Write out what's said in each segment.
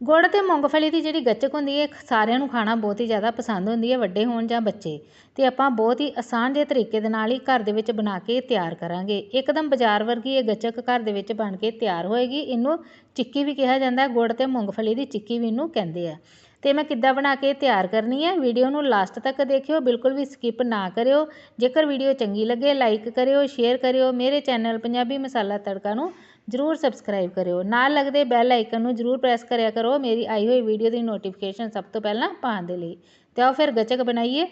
ਗੁੜ ਅਤੇ ਮੂੰਗਫਲੀ ਦੀ ਜਿਹੜੀ ਗੱਚਕ ਹੁੰਦੀ ਹੈ ਸਾਰਿਆਂ ਨੂੰ ਖਾਣਾ ਬਹੁਤ ਹੀ ਜ਼ਿਆਦਾ ਪਸੰਦ ਹੁੰਦੀ ਹੈ, ਵੱਡੇ ਹੋਣ ਜਾਂ ਬੱਚੇ। ਅਤੇ ਆਪਾਂ ਬਹੁਤ ਹੀ ਆਸਾਨ ਜਿਹੇ ਤਰੀਕੇ ਦੇ ਨਾਲ ਹੀ ਘਰ ਦੇ ਵਿੱਚ ਬਣਾ ਕੇ ਤਿਆਰ ਕਰਾਂਗੇ। ਇੱਕਦਮ ਬਾਜ਼ਾਰ ਵਰਗੀ ਇਹ ਗੱਚਕ ਘਰ ਦੇ ਵਿੱਚ ਬਣ ਕੇ ਤਿਆਰ ਹੋਏਗੀ। ਇਹਨੂੰ ਚਿੱਕੀ ਵੀ ਕਿਹਾ ਜਾਂਦਾ, ਗੁੜ ਅਤੇ ਮੂੰਗਫਲੀ ਦੀ ਚਿੱਕੀ ਵੀ ਇਹਨੂੰ ਕਹਿੰਦੇ ਆ। ਅਤੇ ਮੈਂ ਕਿੱਦਾਂ ਬਣਾ ਕੇ ਤਿਆਰ ਕਰਨੀ ਹੈ ਵੀਡੀਓ ਨੂੰ ਲਾਸਟ ਤੱਕ ਦੇਖਿਓ, ਬਿਲਕੁਲ ਵੀ ਸਕਿਪ ਨਾ ਕਰਿਓ। ਜੇਕਰ ਵੀਡੀਓ ਚੰਗੀ ਲੱਗੇ, ਲਾਈਕ ਕਰਿਓ, ਸ਼ੇਅਰ ਕਰਿਓ। ਮੇਰੇ ਚੈਨਲ ਪੰਜਾਬੀ ਮਸਾਲਾ ਤੜਕਾ ਨੂੰ ਜ਼ਰੂਰ ਸਬਸਕ੍ਰਾਈਬ ਕਰਿਓ। ਨਾਲ ਲੱਗਦੇ ਬੈਲ ਆਈਕਨ ਨੂੰ ਜ਼ਰੂਰ ਪ੍ਰੈਸ ਕਰਿਆ ਕਰੋ। ਮੇਰੀ ਆਈ ਹੋਈ ਵੀਡੀਓ ਦੀ ਨੋਟੀਫਿਕੇਸ਼ਨ ਸਭ ਤੋਂ ਪਹਿਲਾਂ ਪਾਉਣ ਦੇ ਲਈ। ਤੇ ਆਓ ਫਿਰ ਗੱਚਕ ਬਣਾਈਏ।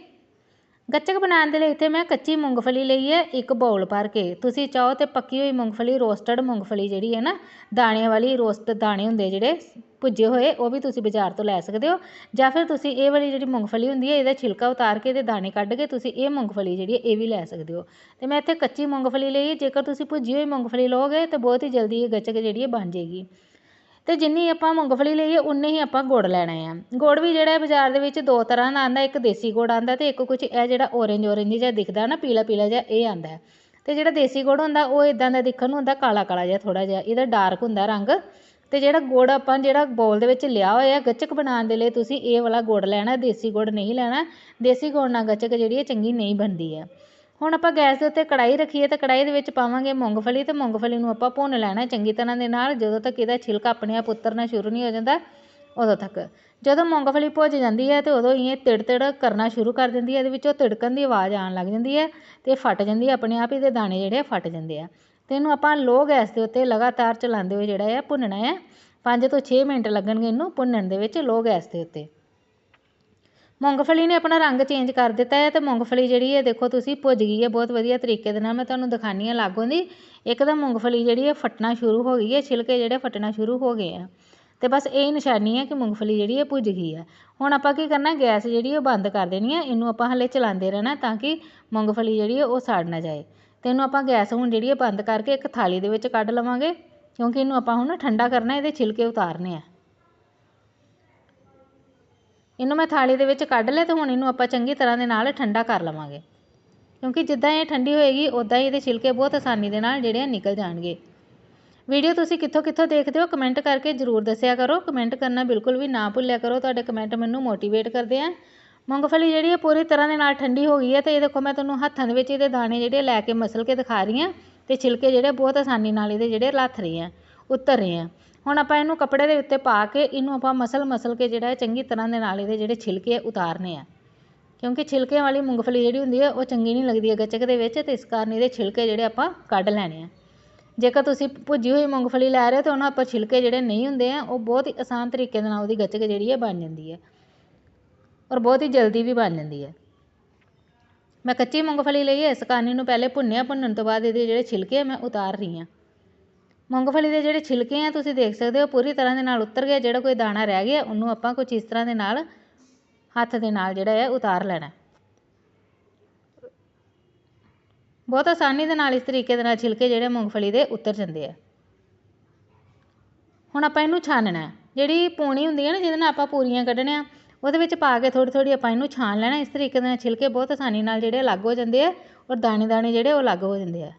ਗੱਚਕ ਬਣਾਉਣ ਦੇ ਲਈ ਇੱਥੇ ਮੈਂ ਕੱਚੀ ਮੂੰਗਫਲੀ ਲਈ ਹੈ, ਇੱਕ ਬਾਉਲ ਭਰ ਕੇ। ਤੁਸੀਂ ਚਾਹੋ ਤੇ ਪੱਕੀ ਹੋਈ ਮੂੰਗਫਲੀ ਰੋਸਟਡ ਮੂੰਗਫਲੀ ਜਿਹੜੀ ਹੈ ਨਾ, ਦਾਣਿਆਂ ਵਾਲੀ ਰੋਸਟ ਦਾਣੇ ਹੁੰਦੇ ਜਿਹੜੇ ਭੁੱਜੇ ਹੋਏ, ਉਹ ਵੀ ਤੁਸੀਂ ਬਾਜ਼ਾਰ ਤੋਂ ਲੈ ਸਕਦੇ ਹੋ। ਜਾਂ ਫਿਰ ਤੁਸੀਂ ਇਹ ਵਾਲੀ ਜਿਹੜੀ ਮੂੰਗਫਲੀ ਹੁੰਦੀ ਹੈ, ਇਹਦਾ ਛਿਲਕਾ ਉਤਾਰ ਕੇ ਤੇ ਦਾਣੇ ਕੱਢ ਕੇ ਤੁਸੀਂ ਇਹ ਮੂੰਗਫਲੀ ਜਿਹੜੀ ਹੈ, ਇਹ ਵੀ ਲੈ ਸਕਦੇ ਹੋ। ਤੇ ਮੈਂ ਇੱਥੇ ਕੱਚੀ ਮੂੰਗਫਲੀ ਲਈ ਜੇਕਰ ਤੁਸੀਂ ਭੁੱਜੀ ਹੋਈ ਮੂੰਗਫਲੀ ਲਓਗੇ, ਤਾਂ ਬਹੁਤ ਹੀ ਜਲਦੀ ਇਹ ਗੱਚਕ ਜਿਹੜੀ ਹੈ ਬਣ ਜਾਏਗੀ। ਅਤੇ ਜਿੰਨੀ ਆਪਾਂ ਮੂੰਗਫਲੀ ਲਈਏ ਉਨੇ ਹੀ ਆਪਾਂ ਗੁੜ ਲੈਣਾ ਆ ਗੁੜ ਵੀ ਜਿਹੜਾ ਬਾਜ਼ਾਰ ਦੇ ਵਿੱਚ ਦੋ ਤਰ੍ਹਾਂ ਦਾ ਆਉਂਦਾ, ਇੱਕ ਦੇਸੀ ਗੁੜ ਆਉਂਦਾ ਅਤੇ ਇੱਕ ਕੁਛ ਇਹ ਜਿਹੜਾ ਔਰੇਂਜ ਔਰੇਂਜ ਜਿਹਾ ਦਿਖਦਾ ਨਾ, ਪੀਲਾ ਪੀਲਾ ਜਿਹਾ ਇਹ ਆਉਂਦਾ ਅਤੇ ਜਿਹੜਾ ਦੇਸੀ ਗੁੜ ਹੁੰਦਾ, ਉਹ ਇੱਦਾਂ ਦਾ ਦੇਖਣ ਨੂੰ ਹੁੰਦਾ, ਕਾਲਾ ਕਾਲਾ ਜਿਹਾ ਥੋੜ੍ਹਾ ਜਿਹਾ, ਇਹਦਾ ਡਾਰਕ ਹੁੰਦਾ ਰੰਗ। ਅਤੇ ਜਿਹੜਾ ਗੁੜ ਆਪਾਂ ਜਿਹੜਾ ਬੋਲ ਦੇ ਵਿੱਚ ਲਿਆ ਹੋਇਆ, ਗੱਚਕ ਬਣਾਉਣ ਦੇ ਲਈ ਤੁਸੀਂ ਇਹ ਵਾਲਾ ਗੁੜ ਲੈਣਾ, ਦੇਸੀ ਗੁੜ ਨਹੀਂ ਲੈਣਾ। ਦੇਸੀ ਗੁੜ ਨਾਲ ਗੱਚਕ ਜਿਹੜੀ ਹੈ, ਚੰਗੀ ਨਹੀਂ ਬਣਦੀ ਹੈ। ਹੁਣ ਆਪਾਂ ਗੈਸ ਦੇ ਉੱਤੇ ਕੜਾਈ ਰੱਖੀਏ ਤਾਂ ਕੜਾਈ ਦੇ ਵਿੱਚ ਪਾਵਾਂਗੇ ਮੂੰਗਫਲੀ ਤੇ ਮੂੰਗਫਲੀ ਨੂੰ ਆਪਾਂ ਭੁੰਨ ਲੈਣਾ ਚੰਗੀ ਤਰ੍ਹਾਂ ਦੇ ਨਾਲ, ਜਦੋਂ ਤੱਕ ਇਹਦਾ ਛਿਲਕਾ ਆਪਣੇ ਆਪ ਉਤਰਨਾ ਸ਼ੁਰੂ ਨਹੀਂ ਹੋ ਜਾਂਦਾ, ਉਦੋਂ ਤੱਕ। ਜਦੋਂ ਮੂੰਗਫਲੀ ਭੁੱਜ ਜਾਂਦੀ ਹੈ ਤੇ ਉਦੋਂ ਹੀ ਇਹ ਤਿੜ ਤਿੜ ਕਰਨਾ ਸ਼ੁਰੂ ਕਰ ਦਿੰਦੀ ਹੈ, ਇਹਦੇ ਵਿੱਚੋਂ ਤਿੜਕਣ ਦੀ ਆਵਾਜ਼ ਆਉਣ ਲੱਗ ਜਾਂਦੀ ਹੈ ਤੇ ਫਟ ਜਾਂਦੀ ਹੈ, ਆਪਣੇ ਆਪ ਇਹਦੇ ਦਾਣੇ ਜਿਹੜੇ ਫਟ ਜਾਂਦੇ ਆ। ਤੇ ਇਹਨੂੰ ਆਪਾਂ ਲੋ ਗੈਸ ਦੇ ਉੱਤੇ ਲਗਾਤਾਰ ਚਲਾਉਂਦੇ ਹੋਏ ਜਿਹੜਾ ਹੈ ਭੁੰਨਣਾ ਹੈ। 5 ਤੋਂ 6 ਮਿੰਟ ਲੱਗਣਗੇ ਇਹਨੂੰ ਭੁੰਨਣ ਦੇ ਵਿੱਚ ਲੋ ਗੈਸ ਦੇ ਉੱਤੇ। ਮੂੰਗਫਲੀ ਨੇ ਆਪਣਾ ਰੰਗ ਚੇਂਜ ਕਰ ਦਿੱਤਾ ਹੈ ਅਤੇ ਮੂੰਗਫਲੀ ਜਿਹੜੀ ਹੈ ਦੇਖੋ ਤੁਸੀਂ ਭੁੱਜ ਗਈ ਹੈ, ਬਹੁਤ ਵਧੀਆ ਤਰੀਕੇ ਦੇ ਨਾਲ ਮੈਂ ਤੁਹਾਨੂੰ ਦਿਖਾਉਂਦੀ ਹਾਂ ਲਾਗੋਂ ਦੀ। ਇੱਕਦਮ ਮੂੰਗਫਲੀ ਜਿਹੜੀ ਹੈ ਫਟਣਾ ਸ਼ੁਰੂ ਹੋ ਗਈ ਹੈ, ਛਿਲਕੇ ਜਿਹੜੇ ਫਟਣਾ ਸ਼ੁਰੂ ਹੋ ਗਏ ਆ। ਅਤੇ ਬਸ ਇਹ ਨਿਸ਼ਾਨੀ ਹੈ ਕਿ ਮੂੰਗਫਲੀ ਜਿਹੜੀ ਹੈ ਭੁੱਜ ਗਈ ਹੈ। ਹੁਣ ਆਪਾਂ ਕੀ ਕਰਨਾ, ਗੈਸ ਜਿਹੜੀ ਉਹ ਬੰਦ ਕਰ ਦੇਣੀ ਹੈ, ਇਹਨੂੰ ਆਪਾਂ ਹਲੇ ਚਲਾਉਂਦੇ ਰਹਿਣਾ ਤਾਂ ਕਿ ਮੂੰਗਫਲੀ ਜਿਹੜੀ ਹੈ ਉਹ ਸੜ ਨਾ ਜਾਏ। ਅਤੇ ਇਹਨੂੰ ਆਪਾਂ ਗੈਸ ਹੁਣ ਜਿਹੜੀ ਹੈ ਬੰਦ ਕਰਕੇ ਇੱਕ ਥਾਲੀ ਦੇ ਵਿੱਚ ਕੱਢ ਲਵਾਂਗੇ, ਕਿਉਂਕਿ ਇਹਨੂੰ ਆਪਾਂ ਹੁਣ ਠੰਡਾ ਕਰਨਾ ਇਹਦੇ ਛਿਲਕੇ ਉਤਾਰਨੇ ਆ। ਇਹਨੂੰ ਮੈਂ ਥਾਲੀ ਦੇ ਵਿੱਚ ਕੱਢ ਲਿਆ ਅਤੇ ਹੁਣ ਇਹਨੂੰ ਆਪਾਂ ਚੰਗੀ ਤਰ੍ਹਾਂ ਦੇ ਨਾਲ ਠੰਡਾ ਕਰ ਲਵਾਂਗੇ। ਕਿਉਂਕਿ ਜਿੱਦਾਂ ਇਹ ਠੰਡੀ ਹੋਏਗੀ ਉੱਦਾਂ ਹੀ ਇਹਦੇ ਛਿਲਕੇ ਬਹੁਤ ਆਸਾਨੀ ਦੇ ਨਾਲ ਜਿਹੜੇ ਆ ਨਿਕਲ ਜਾਣਗੇ। ਵੀਡੀਓ ਤੁਸੀਂ ਕਿੱਥੋਂ ਕਿੱਥੋਂ ਦੇਖਦੇ ਹੋ, ਕਮੈਂਟ ਕਰਕੇ ਜ਼ਰੂਰ ਦੱਸਿਆ ਕਰੋ। ਕਮੈਂਟ ਕਰਨਾ ਬਿਲਕੁਲ ਵੀ ਨਾ ਭੁੱਲਿਆ ਕਰੋ। ਤੁਹਾਡੇ ਕਮੈਂਟ ਮੈਨੂੰ ਮੋਟੀਵੇਟ ਕਰਦੇ ਆ। ਮੂੰਗਫਲੀ ਜਿਹੜੀ ਹੈ ਪੂਰੀ ਤਰ੍ਹਾਂ ਦੇ ਨਾਲ ਠੰਡੀ ਹੋ ਗਈ ਹੈ ਤੇ ਇਹ ਦੇਖੋ ਮੈਂ ਤੁਹਾਨੂੰ ਹੱਥਾਂ ਦੇ ਵਿੱਚ ਇਹਦੇ ਦਾਣੇ ਜਿਹੜੇ ਲੈ ਕੇ ਮਸਲ ਕੇ ਦਿਖਾ ਰਹੀ ਹਾਂ ਤੇ ਛਿਲਕੇ ਜਿਹੜੇ ਬਹੁਤ ਆਸਾਨੀ ਨਾਲ ਇਹਦੇ ਜਿਹੜੇ ਲੱਥ ਰਹੇ ਆ, ਉਤਰ ਰਹੇ ਆ। ਹੁਣ ਆਪਾਂ ਇਹਨੂੰ ਕੱਪੜੇ ਦੇ ਉੱਤੇ ਪਾ ਕੇ ਇਹਨੂੰ ਆਪਾਂ ਮਸਲ ਮਸਲ ਕੇ ਜਿਹੜਾ ਚੰਗੀ ਤਰ੍ਹਾਂ ਦੇ ਨਾਲ ਇਹਦੇ ਜਿਹੜੇ ਛਿਲਕੇ ਉਤਾਰਨੇ ਆ। ਕਿਉਂਕਿ ਛਿਲਕੇ ਵਾਲੀ ਮੂੰਗਫਲੀ ਜਿਹੜੀ ਹੁੰਦੀ ਹੈ ਉਹ ਚੰਗੀ ਨਹੀਂ ਲੱਗਦੀ ਹੈ ਗੱਚਕ ਦੇ ਵਿੱਚ ਤੇ ਇਸ ਕਾਰਨ ਇਹਦੇ ਛਿਲਕੇ ਜਿਹੜੇ ਆਪਾਂ ਕੱਢ ਲੈਣੇ ਆ। ਜੇਕਰ ਤੁਸੀਂ ਭੁੱਜੀ ਹੋਈ ਮੂੰਗਫਲੀ ਲੈ ਰਹੇ ਹੋ ਤਾਂ ਉਹਨਾਂ ਆਪਾਂ ਛਿਲਕੇ ਜਿਹੜੇ ਨਹੀਂ ਹੁੰਦੇ ਆ, ਉਹ ਬਹੁਤ ਹੀ ਆਸਾਨ ਤਰੀਕੇ ਦੇ ਨਾਲ ਉਹਦੀ ਗੱਚਕ ਜਿਹੜੀ ਹੈ ਬਣ ਜਾਂਦੀ ਹੈ ਔਰ ਬਹੁਤ ਹੀ ਜਲਦੀ ਵੀ ਬਣ ਜਾਂਦੀ ਹੈ ਮੈਂ ਕੱਚੀ ਮੂੰਗਫਲੀ ਲਈ ਹੈ ਇਸ ਕਾਰਨ ਇਹਨੂੰ ਪਹਿਲੇ ਭੁੰਨਿਆ, ਭੁੰਨਣ ਤੋਂ ਬਾਅਦ ਇਹਦੇ ਜਿਹੜੇ ਛਿਲਕੇ ਮੈਂ ਉਤਾਰ ਰਹੀ ਹਾਂ ਮੂੰਗਫਲੀ ਦੇ ਜਿਹੜੇ ਛਿਲਕੇ ਆ, ਤੁਸੀਂ ਦੇਖ ਸਕਦੇ ਹੋ, ਪੂਰੀ ਤਰ੍ਹਾਂ ਦੇ ਨਾਲ ਉਤਰ ਗਿਆ, ਜਿਹੜਾ ਕੋਈ ਦਾਣਾ ਰਹਿ ਗਿਆ, ਉਹਨੂੰ ਆਪਾਂ ਕੁਝ ਇਸ ਤਰ੍ਹਾਂ ਦੇ ਨਾਲ, ਹੱਥ ਦੇ ਨਾਲ ਜਿਹੜਾ ਹੈ ਉਤਾਰ ਲੈਣਾ। ਬਹੁਤ ਆਸਾਨੀ ਦੇ ਨਾਲ ਇਸ ਤਰੀਕੇ ਦੇ ਨਾਲ ਛਿਲਕੇ ਜਿਹੜੇ ਮੂੰਗਫਲੀ ਦੇ ਉਤਰ ਜਾਂਦੇ ਆ। ਹੁਣ ਆਪਾਂ ਇਹਨੂੰ ਛਾਨਣਾ ਜਿਹੜੀ ਪੂਣੀ ਹੁੰਦੀ ਹੈ ਨਾ, ਜਿਹਦੇ ਨਾਲ ਆਪਾਂ ਪੂਰੀਆਂ ਕੱਢਣੀਆਂ, ਉਹਦੇ ਵਿੱਚ ਪਾ ਕੇ ਥੋੜੀ ਥੋੜੀ ਆਪਾਂ ਇਹਨੂੰ ਛਾਨ ਲੈਣਾ, ਇਸ ਤਰੀਕੇ ਦੇ ਨਾਲ ਛਿਲਕੇ ਬਹੁਤ ਆਸਾਨੀ ਨਾਲ ਜਿਹੜੇ ਅਲੱਗ ਹੋ ਜਾਂਦੇ ਆ, ਔਰ ਦਾਣੇ ਦਾਣੇ ਜਿਹੜੇ ਉਹ ਅਲੱਗ ਹੋ ਜਾਂਦੇ ਆ।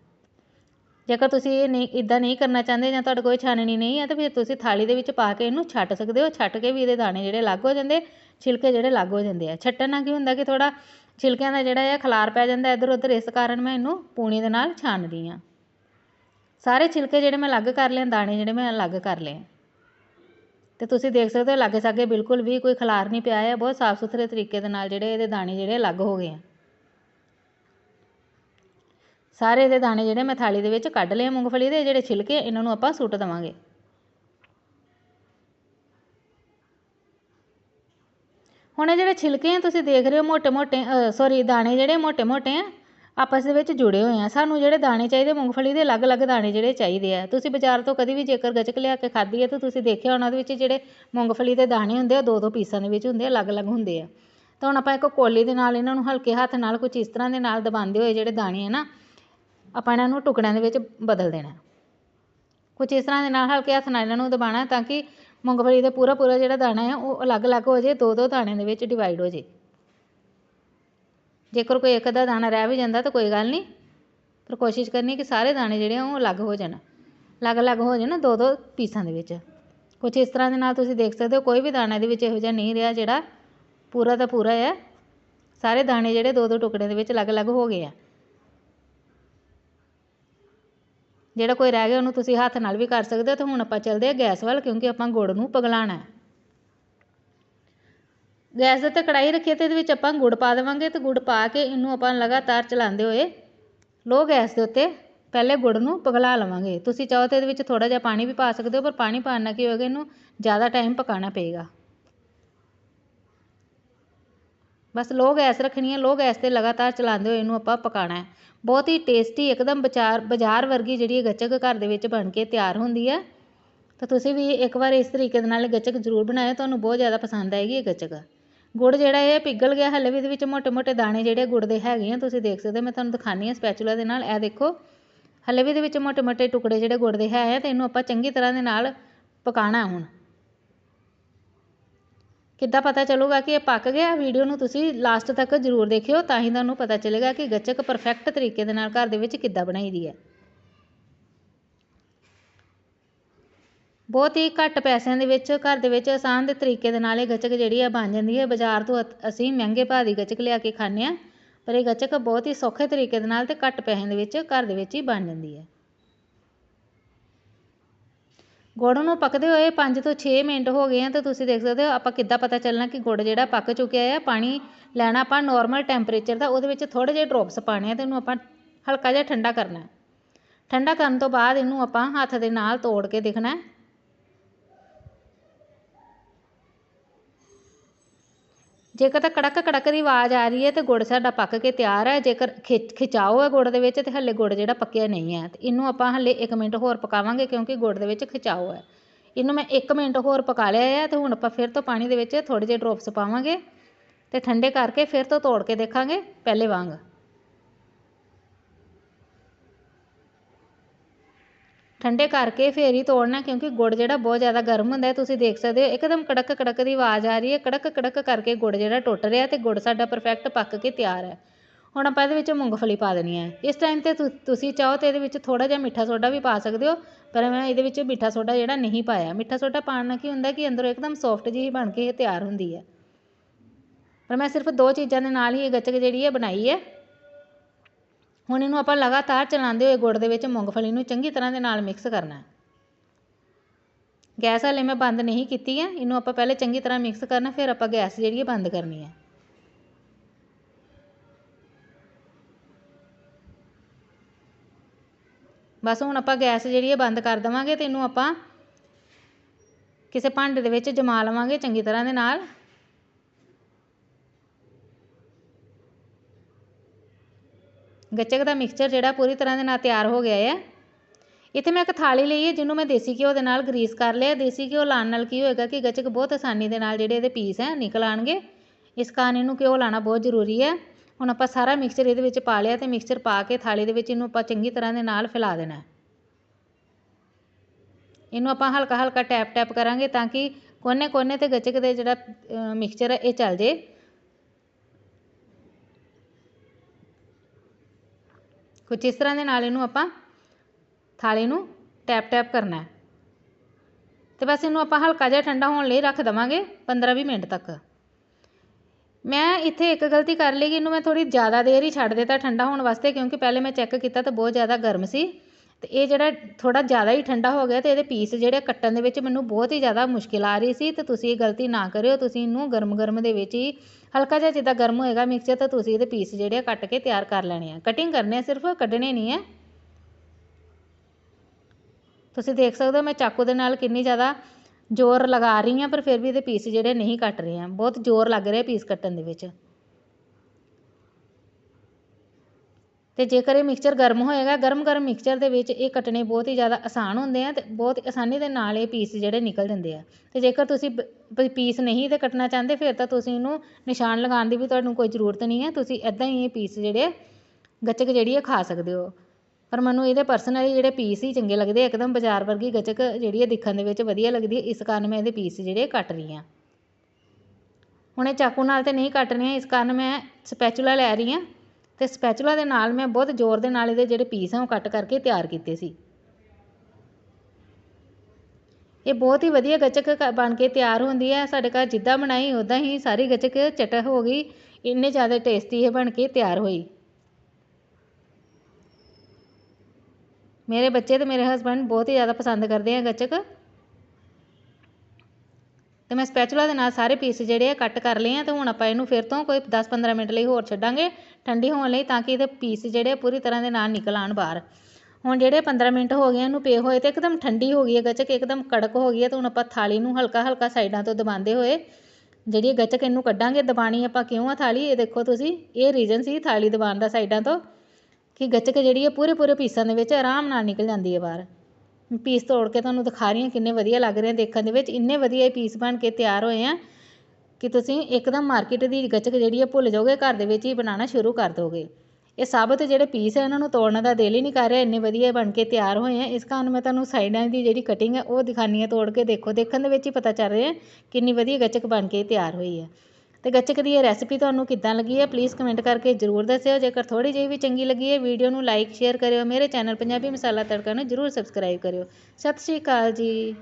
ਜੇਕਰ ਤੁਸੀਂ ਇਹ ਨਹੀਂ ਇੱਦਾਂ ਨਹੀਂ ਕਰਨਾ ਚਾਹੁੰਦੇ ਜਾਂ ਤੁਹਾਡੇ ਕੋਲ ਛਾਨਣੀ ਨਹੀਂ ਹੈ, ਤਾਂ ਫਿਰ ਤੁਸੀਂ ਥਾਲੀ ਦੇ ਵਿੱਚ ਪਾ ਕੇ ਇਹਨੂੰ ਛੱਟ ਸਕਦੇ ਹੋ। ਛੱਟ ਕੇ ਵੀ ਇਹਦੇ ਦਾਣੇ ਜਿਹੜੇ ਅਲੱਗ ਹੋ ਜਾਂਦੇ, ਛਿਲਕੇ ਜਿਹੜੇ ਅਲੱਗ ਹੋ ਜਾਂਦੇ ਆ। ਛੱਟਣ ਨਾਲ ਕੀ ਹੁੰਦਾ ਕਿ ਥੋੜ੍ਹਾ ਛਿਲਕਿਆਂ ਦਾ ਜਿਹੜਾ ਆ ਖਲਾਰ ਪੈ ਜਾਂਦਾ ਇੱਧਰ ਉੱਧਰ ਇਸ ਕਾਰਨ ਮੈਂ ਇਹਨੂੰ ਪੂਣੀ ਦੇ ਨਾਲ ਛਾਨਦੀ ਹਾਂ। ਸਾਰੇ ਛਿਲਕੇ ਜਿਹੜੇ ਮੈਂ ਅਲੱਗ ਕਰ ਲਏ, ਦਾਣੇ ਜਿਹੜੇ ਮੈਂ ਅਲੱਗ ਕਰ ਲਏ। ਤੇ ਤੁਸੀਂ ਦੇਖ ਸਕਦੇ ਹੋ ਲਾਗੇ ਸਾਗੇ ਬਿਲਕੁਲ ਵੀ ਕੋਈ ਖਲਾਰ ਨਹੀਂ ਪਿਆ ਹੈ ਬਹੁਤ ਸਾਫ਼ ਸੁਥਰੇ ਤਰੀਕੇ ਦੇ ਨਾਲ ਜਿਹੜੇ ਇਹਦੇ ਦਾਣੇ ਜਿਹੜੇ ਅਲੱਗ ਹੋ ਗਏ ਆ। ਸਾਰੇ ਦੇ ਦਾਣੇ ਜਿਹੜੇ ਮੈਂ ਥਾਲੀ ਦੇ ਵਿੱਚ ਕੱਢ ਲਏ ਮੂੰਗਫਲੀ ਦੇ, ਜਿਹੜੇ ਛਿਲਕੇ, ਇਹਨਾਂ ਨੂੰ ਆਪਾਂ ਸੁੱਟ ਦੇਵਾਂਗੇ। ਹੁਣ ਇਹ ਜਿਹੜੇ ਛਿਲਕੇ ਆ, ਤੁਸੀਂ ਦੇਖ ਰਹੇ ਹੋ ਮੋਟੇ ਮੋਟੇ ਸੋਰੀ ਦਾਣੇ ਜਿਹੜੇ ਮੋਟੇ ਮੋਟੇ ਆ, ਆਪਸ ਦੇ ਵਿੱਚ ਜੁੜੇ ਹੋਏ ਆ। ਸਾਨੂੰ ਜਿਹੜੇ ਦਾਣੇ ਚਾਹੀਦੇ, ਮੂੰਗਫਲੀ ਦੇ ਅਲੱਗ-ਅਲੱਗ ਦਾਣੇ ਜਿਹੜੇ ਚਾਹੀਦੇ ਆ। ਤੁਸੀਂ ਬਾਜ਼ਾਰ ਤੋਂ ਕਦੀ ਵੀ ਜੇਕਰ ਗਚਕ ਲਿਆ ਕੇ ਖਾਧੀ ਹੈ ਤਾਂ ਤੁਸੀਂ ਦੇਖਿਆ ਉਹਨਾਂ ਦੇ ਵਿੱਚ ਜਿਹੜੇ ਮੂੰਗਫਲੀ ਦੇ ਦਾਣੇ ਹੁੰਦੇ ਆ, ਦੋ-ਦੋ ਪੀਸਾਂ ਦੇ ਵਿੱਚ ਹੁੰਦੇ ਆ, ਅਲੱਗ-ਅਲੱਗ ਹੁੰਦੇ ਆ। ਤਾਂ ਹੁਣ ਆਪਾਂ ਇੱਕ ਕੌਲੀ ਦੇ ਨਾਲ, ਇਹਨਾਂ ਨੂੰ ਹਲਕੇ ਹੱਥ ਨਾਲ ਕੁਛ ਇਸ ਤਰ੍ਹਾਂ ਦੇ ਨਾਲ ਦਬਾਉਂਦੇ ਹੋਏ ਜਿਹੜੇ ਦਾਣੇ ਆ ਨਾ ਆਪਾਂ ਇਹਨਾਂ ਨੂੰ ਟੁਕੜਿਆਂ ਦੇ ਵਿੱਚ ਬਦਲ ਦੇਣਾ। ਕੁਝ ਇਸ ਤਰ੍ਹਾਂ ਦੇ ਨਾਲ ਹਲਕੇ ਹੱਥ ਨਾਲ ਇਹਨਾਂ ਨੂੰ ਦਬਾਉਣਾ ਤਾਂ ਕਿ ਮੂੰਗਫਲੀ ਦਾ ਪੂਰਾ ਪੂਰਾ ਜਿਹੜਾ ਦਾਣਾ ਹੈ ਉਹ ਅਲੱਗ-ਅਲੱਗ ਹੋ ਜੇ ਦੋ ਦੋ ਦਾਣਿਆਂ ਦੇ ਵਿੱਚ ਡਿਵਾਈਡ ਹੋ ਜੇ ਜੇਕਰ ਕੋਈ ਇੱਕ ਅੱਧਾ ਦਾਣਾ ਰਹਿ ਵੀ ਜਾਂਦਾ ਤਾਂ ਕੋਈ ਗੱਲ ਨਹੀਂ, ਪਰ ਕੋਸ਼ਿਸ਼ ਕਰਨੀ ਕਿ ਸਾਰੇ ਦਾਣੇ ਜਿਹੜੇ ਆ ਉਹ ਅਲੱਗ ਹੋ ਜਾਣ। ਅਲੱਗ-ਅਲੱਗ ਹੋ ਜਾਣ ਦੋ ਦੋ ਪੀਸਾਂ ਦੇ ਵਿੱਚ। ਕੁਝ ਇਸ ਤਰ੍ਹਾਂ ਦੇ ਨਾਲ ਤੁਸੀਂ ਦੇਖ ਸਕਦੇ ਹੋ, ਕੋਈ ਵੀ ਦਾਣਾ ਇਹਦੇ ਵਿੱਚ ਇਹੋ ਜਿਹਾ ਨਹੀਂ ਰਿਹਾ ਜਿਹੜਾ ਪੂਰਾ ਦਾ ਪੂਰਾ ਹੈ। ਸਾਰੇ ਦਾਣੇ ਜਿਹੜੇ ਦੋ ਦੋ ਟੁਕੜੇ ਦੇ ਵਿੱਚ ਅਲੱਗ-ਅਲੱਗ ਹੋ ਗਏ ਆ। ਜਿਹੜਾ ਕੋਈ ਰਹਿ ਗਿਆ, ਉਹਨੂੰ ਤੁਸੀਂ ਹੱਥ ਨਾਲ ਵੀ ਕਰ ਸਕਦੇ ਹੋ ਤੇ ਹੁਣ ਆਪਾਂ ਚੱਲਦੇ ਆ ਗੈਸ ਵੱਲ, ਕਿਉਂਕਿ ਆਪਾਂ ਗੁੜ ਨੂੰ ਪਿਘਲਾਣਾ ਹੈ। ਗੈਸ ਦੇ ਉੱਤੇ ਕੜਾਈ ਰੱਖੀ ਤੇ ਇਹਦੇ ਵਿੱਚ ਆਪਾਂ ਗੁੜ ਪਾ ਦੇਵਾਂਗੇ ਤੇ ਗੁੜ ਪਾ ਕੇ ਇਹਨੂੰ ਆਪਾਂ ਲਗਾਤਾਰ ਚਲਾਉਂਦੇ ਹੋਏ ਲੋ ਗੈਸ ਦੇ ਉੱਤੇ ਪਹਿਲੇ ਗੁੜ ਨੂੰ ਪਗਲਾ ਲਵਾਂਗੇ। ਤੁਸੀਂ ਚਾਹੋ ਤਾਂ ਇਹਦੇ ਵਿੱਚ ਥੋੜਾ ਜਿਹਾ ਪਾਣੀ ਵੀ ਪਾ ਸਕਦੇ ਹੋ, ਪਰ ਪਾਣੀ ਪਾਉਣ ਨਾਲ ਕੀ ਹੋਏਗਾ, ਇਹਨੂੰ ਜ਼ਿਆਦਾ ਟਾਈਮ ਪਕਾਉਣਾ ਪਏਗਾ। ਬਸ ਲੋਅ ਗੈਸ ਰੱਖਣੀ ਹੈ ਲੋਅ ਗੈਸ 'ਤੇ ਲਗਾਤਾਰ ਚਲਾਉਂਦੇ ਹੋਏ ਇਹਨੂੰ ਆਪਾਂ ਪਕਾਉਣਾ ਬਹੁਤ ਹੀ ਟੇਸਟੀ, ਇਕਦਮ ਬਜ਼ਾਰ ਬਾਜ਼ਾਰ ਵਰਗੀ ਜਿਹੜੀ ਗੱਚਕ ਘਰ ਦੇ ਵਿੱਚ ਬਣ ਕੇ ਤਿਆਰ ਹੁੰਦੀ ਹੈ। ਤਾਂ ਤੁਸੀਂ ਵੀ ਇੱਕ ਵਾਰ ਇਸ ਤਰੀਕੇ ਦੇ ਨਾਲ ਗੱਚਕ ਜ਼ਰੂਰ ਬਣਾਇਓ, ਤੁਹਾਨੂੰ ਬਹੁਤ ਜ਼ਿਆਦਾ ਪਸੰਦ ਆਏਗੀ ਇਹ ਗੱਚਕ। ਗੁੜ ਜਿਹੜਾ ਇਹ ਪਿਘਲ ਗਿਆ, ਹਲੇ ਵੀ ਇਹਦੇ ਵਿੱਚ ਮੋਟੇ ਮੋਟੇ ਦਾਣੇ ਜਿਹੜੇ ਗੁੜ ਦੇ ਹੈਗੇ ਆ, ਤੁਸੀਂ ਦੇਖ ਸਕਦੇ ਮੈਂ ਤੁਹਾਨੂੰ ਦਿਖਾਉਂਦੀ ਹਾਂ ਸਪੈਚੂਲਾ ਦੇ ਨਾਲ, ਇਹ ਦੇਖੋ। ਹਲੇ ਵੀ ਇਹਦੇ ਵਿੱਚ ਮੋਟੇ ਮੋਟੇ ਟੁਕੜੇ ਜਿਹੜੇ ਗੁੜ ਦੇ ਹੈ ਅਤੇ ਇਹਨੂੰ ਆਪਾਂ ਚੰਗੀ ਤਰ੍ਹਾਂ ਦੇ ਨਾਲ ਪਕਾਉਣਾ ਹੁਣ। ਕਿੱਦਾਂ ਪਤਾ ਚੱਲੂਗਾ ਕਿ ਇਹ ਪੱਕ ਗਿਆ? ਵੀਡੀਓ ਨੂੰ ਤੁਸੀਂ ਲਾਸਟ ਤੱਕ ਜ਼ਰੂਰ ਦੇਖਿਓ ਤਾਂ ਹੀ ਤੁਹਾਨੂੰ ਪਤਾ ਚੱਲੇਗਾ ਕਿ ਗੱਚਕ ਪਰਫੈਕਟ ਤਰੀਕੇ ਦੇ ਨਾਲ ਘਰ ਦੇ ਵਿੱਚ ਕਿੱਦਾਂ ਬਣਾਈ ਦੀ ਹੈ। ਬਹੁਤ ਹੀ ਘੱਟ ਪੈਸਿਆਂ ਦੇ ਵਿੱਚ ਘਰ ਦੇ ਵਿੱਚ ਆਸਾਨ ਦੇ ਤਰੀਕੇ ਦੇ ਨਾਲ ਇਹ ਗੱਚਕ ਜਿਹੜੀ ਆ ਬਣ ਜਾਂਦੀ ਹੈ। ਬਾਜ਼ਾਰ ਤੋਂ ਅਸੀਂ ਮਹਿੰਗੇ ਭਾਅ ਦੀ ਗੱਚਕ ਲਿਆ ਕੇ ਖਾਂਦੇ ਆ ਪਰ ਇਹ ਗੱਚਕ ਬਹੁਤ ਹੀ ਸੌਖੇ ਤਰੀਕੇ ਦੇ ਨਾਲ ਤੇ ਘੱਟ ਪੈਸਿਆਂ ਦੇ ਵਿੱਚ ਘਰ ਦੇ ਵਿੱਚ ਹੀ ਬਣ ਜਾਂਦੀ ਹੈ। ਗੁੜ ਨੂੰ ਪੱਕਦੇ ਹੋਏ ਪੰਜ ਤੋਂ ਛੇ ਮਿੰਟ ਹੋ ਗਏ ਆ ਅਤੇ ਤੁਸੀਂ ਦੇਖ ਸਕਦੇ ਹੋ ਆਪਾਂ ਕਿੱਦਾਂ ਪਤਾ ਚੱਲਣਾ ਕਿ ਗੁੜ ਜਿਹੜਾ ਪੱਕ ਚੁੱਕਿਆ ਆ, ਪਾਣੀ ਲੈਣਾ ਆਪਾਂ ਨੋਰਮਲ ਟੈਂਪਰੇਚਰ ਦਾ, ਉਹਦੇ ਵਿੱਚ ਥੋੜ੍ਹੇ ਜਿਹੇ ਡ੍ਰੌਪਸ ਪਾਣੇ ਆ ਅਤੇ ਇਹਨੂੰ ਆਪਾਂ ਹਲਕਾ ਜਿਹਾ ਠੰਡਾ ਕਰਨਾ ਠੰਡਾ ਕਰਨ ਤੋਂ ਬਾਅਦ ਇਹਨੂੰ ਆਪਾਂ ਹੱਥ ਦੇ ਨਾਲ ਤੋੜ ਕੇ ਦੇਖਣਾ ਜੇਕਰ ਤਾਂ ਕੜਕ ਕੜਕ ਦੀ ਆਵਾਜ਼ ਆ ਰਹੀ ਹੈ ਤਾਂ ਗੁੜ ਸਾਡਾ ਪੱਕ ਕੇ ਤਿਆਰ ਹੈ, ਜੇਕਰ ਖਿਚਾਓ ਹੈ ਗੁੜ ਦੇ ਵਿੱਚ ਤਾਂ ਹੱਲੇ ਗੁੜ ਜਿਹੜਾ ਪੱਕਿਆ ਨਹੀਂ ਹੈ ਅਤੇ ਇਹਨੂੰ ਆਪਾਂ ਹਾਲੇ ਇੱਕ ਮਿੰਟ ਹੋਰ ਪਕਾਵਾਂਗੇ ਕਿਉਂਕਿ ਗੁੜ ਦੇ ਵਿੱਚ ਖਿਚਾਓ ਹੈ। ਇਹਨੂੰ ਮੈਂ ਇੱਕ ਮਿੰਟ ਹੋਰ ਪਕਾ ਲਿਆ ਹੈ ਅਤੇ ਹੁਣ ਆਪਾਂ ਫਿਰ ਤੋਂ ਪਾਣੀ ਦੇ ਵਿੱਚ ਥੋੜ੍ਹੇ ਜਿਹੇ ਡ੍ਰੌਪਸ ਪਾਵਾਂਗੇ ਅਤੇ ਠੰਡੇ ਕਰਕੇ ਫਿਰ ਤੋਂ ਤੋੜ ਕੇ ਦੇਖਾਂਗੇ, ਪਹਿਲੇ ਵਾਂਗ। ਠੰਡੇ ਕਰਕੇ ਫਿਰ ਹੀ ਤੋੜਨਾ, ਕਿਉਂਕਿ ਗੁੜ ਜਿਹੜਾ ਬਹੁਤ ਜ਼ਿਆਦਾ ਗਰਮ ਹੁੰਦਾ ਤੁਸੀਂ ਦੇਖ ਸਕਦੇ ਹੋ, ਇੱਕਦਮ ਕੜਕ ਕੜਕ ਦੀ ਆਵਾਜ਼ ਆ ਰਹੀ ਹੈ, ਕੜਕ ਕੜਕ ਕਰਕੇ ਗੁੜ ਜਿਹੜਾ ਟੁੱਟ ਰਿਹਾ ਅਤੇ ਗੁੜ ਸਾਡਾ ਪਰਫੈਕਟ ਪੱਕ ਕੇ ਤਿਆਰ ਹੈ। ਹੁਣ ਆਪਾਂ ਇਹਦੇ ਵਿੱਚ ਮੂੰਗਫਲੀ ਪਾ ਦੇਣੀ ਹੈ। ਇਸ ਟਾਈਮ ਤੇ ਤੁਸੀਂ ਚਾਹੋ ਤੇ ਇਹਦੇ ਵਿੱਚ ਥੋੜਾ ਜਿਹਾ ਮਿੱਠਾ ਸੋਡਾ ਵੀ ਪਾ ਸਕਦੇ ਹੋ, ਪਰ ਮੈਂ ਇਹਦੇ ਵਿੱਚ ਮਿੱਠਾ ਸੋਡਾ ਜਿਹੜਾ ਨਹੀਂ ਪਾਇਆ। ਮਿੱਠਾ ਸੋਡਾ ਪਾਉਣ ਨਾਲ ਕੀ ਹੁੰਦਾ ਕਿ ਅੰਦਰੋਂ ਇੱਕਦਮ ਸੌਫਟ ਜਿਹੀ ਬਣ ਕੇ ਇਹ ਤਿਆਰ ਹੁੰਦੀ ਹੈ। ਪਰ ਮੈਂ ਸਿਰਫ ਦੋ ਚੀਜ਼ਾਂ ਦੇ ਨਾਲ ਹੀ ਇਹ ਗੱਚਕ ਜਿਹੜੀ ਹੈ ਬਣਾਈ ਹੈ। ਹੁਣ ਇਹਨੂੰ ਆਪਾਂ ਲਗਾਤਾਰ ਚਲਾਉਂਦੇ ਹੋਏ ਗੁੜ ਦੇ ਵਿੱਚ ਮੂੰਗਫਲੀ ਨੂੰ ਚੰਗੀ ਤਰ੍ਹਾਂ ਦੇ ਨਾਲ ਮਿਕਸ ਕਰਨਾ ਗੈਸ ਹਲੇ ਮੈਂ ਬੰਦ ਨਹੀਂ ਕੀਤੀ ਹੈ। ਇਹਨੂੰ ਆਪਾਂ ਪਹਿਲੇ ਚੰਗੀ ਤਰ੍ਹਾਂ ਮਿਕਸ ਕਰਨਾ, ਫਿਰ ਆਪਾਂ ਗੈਸ ਜਿਹੜੀ ਹੈ ਬੰਦ ਕਰਨੀ ਹੈ। ਬਸ ਹੁਣ ਆਪਾਂ ਗੈਸ ਜਿਹੜੀ ਹੈ ਬੰਦ ਕਰ ਦੇਵਾਂਗੇ ਤੇ ਇਹਨੂੰ ਆਪਾਂ ਕਿਸੇ ਭਾਂਡੇ ਦੇ ਵਿੱਚ ਜਮਾ ਲਵਾਂਗੇ ਚੰਗੀ ਤਰ੍ਹਾਂ ਦੇ ਨਾਲ। ਗੱਚਕ ਦਾ ਮਿਕਸਚਰ ਜਿਹੜਾ ਪੂਰੀ ਤਰ੍ਹਾਂ ਦੇ ਨਾਲ ਤਿਆਰ ਹੋ ਗਿਆ ਹੈ ਇੱਥੇ ਮੈਂ ਇੱਕ ਥਾਲੀ ਲਈ ਹੈ ਜਿਹਨੂੰ ਮੈਂ ਦੇਸੀ ਘਿਓ ਦੇ ਨਾਲ ਗਰੀਸ ਕਰ ਲਿਆ। ਦੇਸੀ ਘਿਓ ਲਾਉਣ ਨਾਲ ਕੀ ਹੋਏਗਾ ਕਿ ਗੱਚਕ ਬਹੁਤ ਆਸਾਨੀ ਦੇ ਨਾਲ ਜਿਹੜੇ ਇਹਦੇ ਪੀਸ ਹੈ ਨਿਕਲ ਆਣਗੇ ਇਸ ਕਾਰਨ ਇਹਨੂੰ ਘਿਓ ਲਾਣਾ ਬਹੁਤ ਜ਼ਰੂਰੀ ਹੈ ਹੁਣ ਆਪਾਂ ਸਾਰਾ ਮਿਕਸਚਰ ਇਹਦੇ ਵਿੱਚ ਪਾ ਲਿਆ ਤੇ ਮਿਕਸਚਰ ਪਾ ਕੇ ਥਾਲੀ ਦੇ ਵਿੱਚ ਇਹਨੂੰ ਆਪਾਂ ਚੰਗੀ ਤਰ੍ਹਾਂ ਦੇ ਨਾਲ ਫੈਲਾ ਦੇਣਾ। ਇਹਨੂੰ ਆਪਾਂ ਹਲਕਾ ਹਲਕਾ ਟੈਪ ਟੈਪ ਕਰਾਂਗੇ ਤਾਂ ਕਿ ਕੋਨੇ ਕੋਨੇ ਤੇ ਗੱਚਕ ਦੇ ਜਿਹੜਾ ਮਿਕਸਚਰ ਹੈ ਇਹ ਚੱਲ ਜੇ। ਕੁਝ ਇਸ ਤਰ੍ਹਾਂ ਦੇ ਨਾਲ ਇਹਨੂੰ ਆਪਾਂ ਥਾਲੀ ਨੂੰ ਟੈਪ ਟੈਪ ਕਰਨਾ ਤੇ ਬਸ ਇਹਨੂੰ ਆਪਾਂ ਹਲਕਾ ਜਿਹਾ ਠੰਡਾ ਹੋਣ ਲਈ ਰੱਖ ਦਵਾਂਗੇ 15-20 ਮਿੰਟ ਤੱਕ। ਮੈਂ ਇੱਥੇ ਇੱਕ ਗਲਤੀ ਕਰ ਲਈ ਕਿ ਇਹਨੂੰ ਮੈਂ ਥੋੜੀ ਜ਼ਿਆਦਾ ਦੇਰ ਹੀ ਛੱਡ ਦਿੱਤਾ ਠੰਡਾ ਹੋਣ ਵਾਸਤੇ, ਕਿਉਂਕਿ ਪਹਿਲੇ ਮੈਂ ਚੈੱਕ ਕੀਤਾ ਤਾਂ ਬਹੁਤ ਜ਼ਿਆਦਾ ਗਰਮ ਸੀ। ਤੇ ਇਹ ਜਿਹੜਾ ਥੋੜਾ ਜ਼ਿਆਦਾ ਹੀ ਠੰਡਾ ਹੋ ਗਿਆ ਤੇ ਇਹਦੇ ਪੀਸ ਜਿਹੜੇ ਕੱਟਣ ਦੇ ਵਿੱਚ ਮੈਨੂੰ ਬਹੁਤ ਹੀ ਜ਼ਿਆਦਾ ਮੁਸ਼ਕਿਲ ਆ ਰਹੀ ਸੀ ਤੇ ਤੁਸੀਂ ਇਹ ਗਲਤੀ ਨਾ ਕਰਿਓ, ਤੁਸੀਂ ਇਹਨੂੰ ਗਰਮ ਗਰਮ ਦੇ ਵਿੱਚ ਹੀ ਹਲਕਾ ਜਿਹਾ ਜਿੱਦਾਂ ਗਰਮ ਹੋਏਗਾ ਮਿਕਸਚਰ ਤਾਂ ਤੁਸੀਂ ਇਹਦੇ ਪੀਸ ਜਿਹੜੇ ਆ ਕੱਟ ਕੇ ਤਿਆਰ ਕਰ ਲੈਣੇ ਆ। ਕਟਿੰਗ ਕਰਨੇ ਆ ਸਿਰਫ, ਕੱਢਣੇ ਨਹੀਂ ਹੈ ਤੁਸੀਂ ਦੇਖ ਸਕਦੇ ਹੋ ਮੈਂ ਚਾਕੂ ਦੇ ਨਾਲ ਕਿੰਨੀ ਜ਼ਿਆਦਾ ਜ਼ੋਰ ਲਗਾ ਰਹੀ ਹਾਂ, ਪਰ ਫਿਰ ਵੀ ਇਹਦੇ ਪੀਸ ਜਿਹੜੇ ਨਹੀਂ ਕੱਟ ਰਹੇ ਆ। ਬਹੁਤ ਜ਼ੋਰ ਲੱਗ ਰਿਹਾ ਪੀਸ ਕੱਟਣ ਦੇ ਵਿੱਚ। ਅਤੇ ਜੇਕਰ ਇਹ ਮਿਕਸਚਰ ਗਰਮ ਹੋਏਗਾ ਗਰਮ ਗਰਮ ਮਿਕਸਚਰ ਦੇ ਵਿੱਚ ਇਹ ਕੱਟਣੇ ਬਹੁਤ ਹੀ ਜ਼ਿਆਦਾ ਆਸਾਨ ਹੁੰਦੇ ਆ ਅਤੇ ਬਹੁਤ ਆਸਾਨੀ ਦੇ ਨਾਲ ਇਹ ਪੀਸ ਜਿਹੜੇ ਨਿਕਲ ਜਾਂਦੇ ਆ। ਅਤੇ ਜੇਕਰ ਤੁਸੀਂ ਪੀਸ ਨਹੀਂ ਤਾਂ ਕੱਟਣਾ ਚਾਹੁੰਦੇ, ਫਿਰ ਤਾਂ ਤੁਸੀਂ ਇਹਨੂੰ ਨਿਸ਼ਾਨ ਲਗਾਉਣ ਦੀ ਵੀ ਤੁਹਾਨੂੰ ਕੋਈ ਜ਼ਰੂਰਤ ਨਹੀਂ ਹੈ। ਤੁਸੀਂ ਇੱਦਾਂ ਹੀ ਇਹ ਪੀਸ ਜਿਹੜੇ ਗੱਚਕ ਜਿਹੜੀ ਹੈ ਖਾ ਸਕਦੇ ਹੋ। ਪਰ ਮੈਨੂੰ ਇਹਦੇ ਪਰਸਨਲੀ ਜਿਹੜੇ ਪੀਸ ਹੀ ਚੰਗੇ ਲੱਗਦੇ ਇੱਕਦਮ ਬਾਜ਼ਾਰ ਵਰਗੀ ਗੱਚਕ ਜਿਹੜੀ ਹੈ ਦਿਖਣ ਦੇ ਵਿੱਚ ਵਧੀਆ ਲੱਗਦੀ ਹੈ ਇਸ ਕਾਰਨ ਮੈਂ ਇਹਦੇ ਪੀਸ ਜਿਹੜੇ ਕੱਟ ਰਹੀ ਹਾਂ। ਹੁਣ ਇਹ ਚਾਕੂ ਨਾਲ ਤੇ ਨਹੀਂ ਕੱਟਣੇ, ਇਸ ਕਾਰਨ ਮੈਂ ਸਪੈਚੂਲਾ ਲੈ ਰਹੀ ਹਾਂ। ਅਤੇ ਸਪੈਚੂਲਾ ਦੇ ਨਾਲ ਮੈਂ ਬਹੁਤ ਜ਼ੋਰ ਦੇ ਨਾਲ ਇਹਦੇ ਜਿਹੜੇ ਪੀਸ ਆ ਉਹ ਕੱਟ ਕਰਕੇ ਤਿਆਰ ਕੀਤੇ ਸੀ। ਇਹ ਬਹੁਤ ਹੀ ਵਧੀਆ ਗੱਚਕ ਬਣ ਕੇ ਤਿਆਰ ਹੁੰਦੀ ਹੈ। ਸਾਡੇ ਘਰ ਜਿੱਦਾਂ ਬਣਾਈ ਉੱਦਾਂ ਹੀ ਸਾਰੀ ਗੱਚਕ ਚਟ ਹੋ ਗਈ। ਇੰਨੇ ਜ਼ਿਆਦਾ ਟੇਸਟੀ ਇਹ ਬਣ ਕੇ ਤਿਆਰ ਹੋਈ। ਮੇਰੇ ਬੱਚੇ ਤੇ ਮੇਰੇ ਹਸਬੰਡ ਬਹੁਤ ਹੀ ਜ਼ਿਆਦਾ ਪਸੰਦ ਕਰਦੇ ਆ ਗੱਚਕ। ਤੇ ਮੈਂ ਸਪੈਚੂਲਾ ਦੇ ਨਾਲ ਸਾਰੇ ਪੀਸ ਜਿਹੜੇ ਆ ਕੱਟ ਕਰ ਲਏ ਆ ਤੇ ਹੁਣ ਆਪਾਂ ਇਹਨੂੰ ਫਿਰ ਤੋਂ ਕੋਈ 10-15 ਮਿੰਟ ਲਈ ਹੋਰ ਛੱਡਾਂਗੇ ਠੰਡੀ ਹੋਣ ਲਈ ਤਾਂ ਕਿ ਇਹਦੇ ਪੀਸ ਜਿਹੜੇ ਪੂਰੀ ਤਰ੍ਹਾਂ ਦੇ ਨਾਲ ਨਿਕਲ ਆਉਣ ਬਾਹਰ। ਹੁਣ ਜਿਹੜੇ 15 ਮਿੰਟ ਹੋ ਗਏ ਇਹਨੂੰ ਪਏ ਹੋਏ ਤੇ ਇੱਕਦਮ ਠੰਡੀ ਹੋ ਗਈ ਹੈ ਗੱਚਕ, ਇੱਕਦਮ ਕੜਕ ਹੋ ਗਈ ਹੈ ਤੇ ਹੁਣ ਆਪਾਂ ਥਾਲੀ ਨੂੰ ਹਲਕਾ ਹਲਕਾ ਸਾਈਡਾਂ ਤੋਂ ਦਬਾਉਂਦੇ ਹੋਏ ਜਿਹੜੀ ਗੱਚਕ ਇਹਨੂੰ ਕੱਢਾਂਗੇ ਦਬਾਣੀ ਆਪਾਂ ਕਿਉਂ ਆ ਥਾਲੀ? ਇਹ ਦੇਖੋ ਤੁਸੀਂ, ਇਹ ਰੀਜ਼ਨ ਸੀ ਥਾਲੀ ਦਬਾਉਣ ਦਾ ਸਾਈਡਾਂ ਤੋਂ ਕਿ ਗੱਚਕ ਜਿਹੜੀ ਹੈ ਪੂਰੇ ਪੂਰੇ ਪੀਸਾਂ ਦੇ ਵਿੱਚ ਆਰਾਮ ਨਾਲ ਨਿਕਲ ਜਾਂਦੀ ਹੈ ਬਾਹਰ। ਪੀਸ ਤੋੜ ਕੇ ਤੁਹਾਨੂੰ ਦਿਖਾ ਰਹੀ ਹਾਂ ਕਿੰਨੇ ਵਧੀਆ ਲੱਗ ਰਹੇ ਆ ਦੇਖਣ ਦੇ ਵਿੱਚ। ਇੰਨੇ ਵਧੀਆ ਇਹ ਪੀਸ ਬਣ ਕੇ ਤਿਆਰ ਹੋਏ ਆ ਕਿ ਤੁਸੀਂ ਇੱਕਦਮ ਮਾਰਕੀਟ ਦੀ ਗੱਚਕ ਜਿਹੜੀ ਹੈ ਭੁੱਲ ਜਾਓਗੇ, ਘਰ ਦੇ ਵਿੱਚ ਹੀ ਬਣਾਉਣਾ ਸ਼ੁਰੂ ਕਰ ਦੋਗੇ। ਇਹ ਸਾਬਤ ਜਿਹੜੇ ਪੀਸ ਹੈ ਇਹਨਾਂ ਨੂੰ ਤੋੜਨ ਦਾ ਦਿਲ ਹੀ ਨਹੀਂ ਕਰ ਰਿਹਾ। ਇੰਨੇ ਵਧੀਆ ਬਣ ਕੇ ਤਿਆਰ ਹੋਏ ਆ। ਇਸ ਕਾਰਨ ਮੈਂ ਤੁਹਾਨੂੰ ਸਾਈਡਾਂ ਦੀ ਜਿਹੜੀ ਕਟਿੰਗ ਹੈ ਉਹ ਦਿਖਾਨੀ ਹੈ ਤੋੜ ਕੇ ਦੇਖੋ, ਦੇਖਣ ਦੇ ਵਿੱਚ ਹੀ ਪਤਾ ਚੱਲ ਰਿਹਾ ਕਿੰਨੀ ਵਧੀਆ ਗੱਚਕ ਬਣ ਕੇ ਤਿਆਰ ਹੋਈ ਹੈ ਅਤੇ ਗੱਚਕ ਦੀ ਇਹ ਰੈਸਿਪੀ ਤੁਹਾਨੂੰ ਕਿੱਦਾਂ ਲੱਗੀ ਹੈ ਪਲੀਜ਼ ਕਮੈਂਟ ਕਰਕੇ ਜ਼ਰੂਰ ਦੱਸਿਓ। ਜੇਕਰ ਥੋੜ੍ਹੀ ਜਿਹੀ ਵੀ ਚੰਗੀ ਲੱਗੀ ਹੈ ਵੀਡੀਓ ਨੂੰ ਲਾਈਕ ਸ਼ੇਅਰ ਕਰਿਓ। ਮੇਰੇ ਚੈਨਲ ਪੰਜਾਬੀ ਮਸਾਲਾ ਤੜਕਾ ਨੂੰ ਜ਼ਰੂਰ ਸਬਸਕ੍ਰਾਈਬ ਕਰਿਓ। ਸਤਿ ਸ਼੍ਰੀ ਅਕਾਲ ਜੀ।